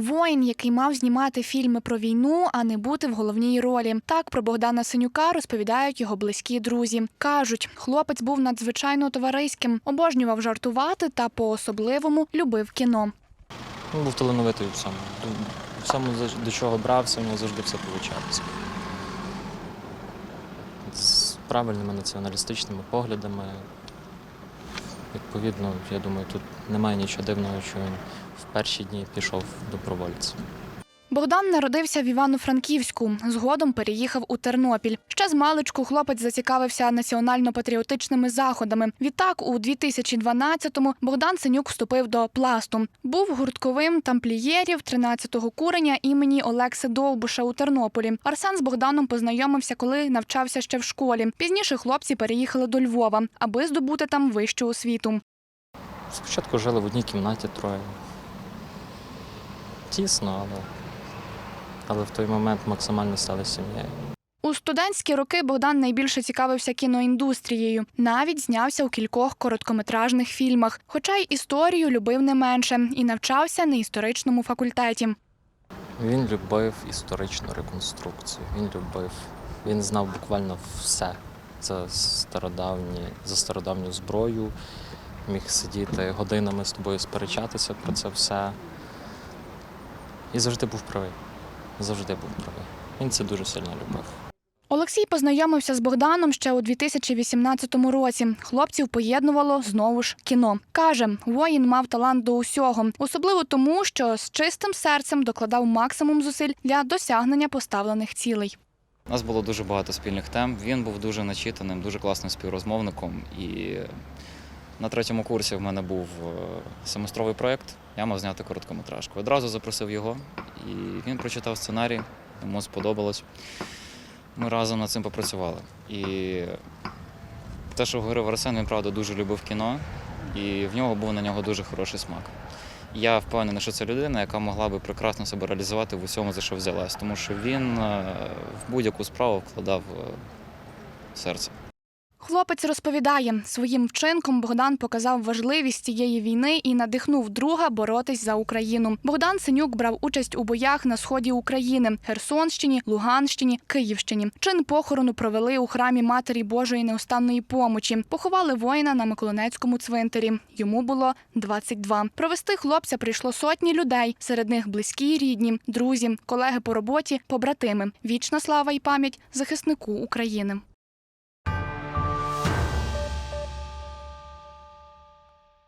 Воїн, який мав знімати фільми про війну, а не бути в головній ролі. Так про Богдана Синюка розповідають його близькі друзі. кажуть, хлопець був надзвичайно товариським, обожнював жартувати та по-особливому любив кіно. Він був талановитий у всьому. У всьому, за- до чого брався, у нього завжди все вийшло. З правильними націоналістичними поглядами. Відповідно, я думаю, тут немає нічого дивного, що він в перші дні пішов добровольцем. Богдан народився в Івано-Франківську. Згодом переїхав у Тернопіль. Ще з маличку хлопець зацікавився національно-патріотичними заходами. Відтак, у 2012-му Богдан Синюк вступив до пласту. Був гуртковим тамплієрів 13-го куреня імені Олекси Довбуша у Тернополі. Арсен з Богданом познайомився, коли навчався ще в школі. Пізніше хлопці переїхали до Львова, аби здобути там вищу освіту. Спочатку жили в одній кімнаті троє. Тісно, але, але в той момент максимально стали сім'єю. У студентські роки Богдан найбільше цікавився кіноіндустрією. Навіть знявся у кількох короткометражних фільмах, хоча й історію любив не менше і навчався на історичному факультеті. Він любив історичну реконструкцію. Він любив, він знав буквально все за стародавні, за стародавню зброю. Міг сидіти годинами з тобою сперечатися про це все. І завжди був правий. Завжди був правий. Він це дуже сильно любив. Олексій познайомився з Богданом ще у 2018 році. Хлопців поєднувало знову ж кіно. Каже, воїн мав талант до усього, особливо тому, що з чистим серцем докладав максимум зусиль для досягнення поставлених цілей. У нас було дуже багато спільних тем. Він був дуже начитаним, дуже класним співрозмовником. І на третьому курсі в мене був е, семестровий проєкт. Я мав зняти короткометражку. Одразу запросив його, і він прочитав сценарій, йому сподобалось. Ми разом над цим попрацювали. І те, що говорив Арсен, він правда дуже любив кіно, і в нього був на нього дуже хороший смак. Я впевнений, що це людина, яка могла би прекрасно себе реалізувати в усьому, за що взялась, тому що він е, в будь-яку справу вкладав е, серце. Хлопець розповідає, своїм вчинком Богдан показав важливість цієї війни і надихнув друга боротись за Україну. Богдан Синюк брав участь у боях на сході України Херсонщині, Луганщині, Київщині. Чин похорону провели у храмі Матері Божої неустанної помочі. Поховали воїна на Миколинецькому цвинтарі. Йому було 22. Провести хлопця прийшло сотні людей. Серед них близькі, й рідні, друзі, колеги по роботі, побратими. Вічна слава і пам'ять захиснику України.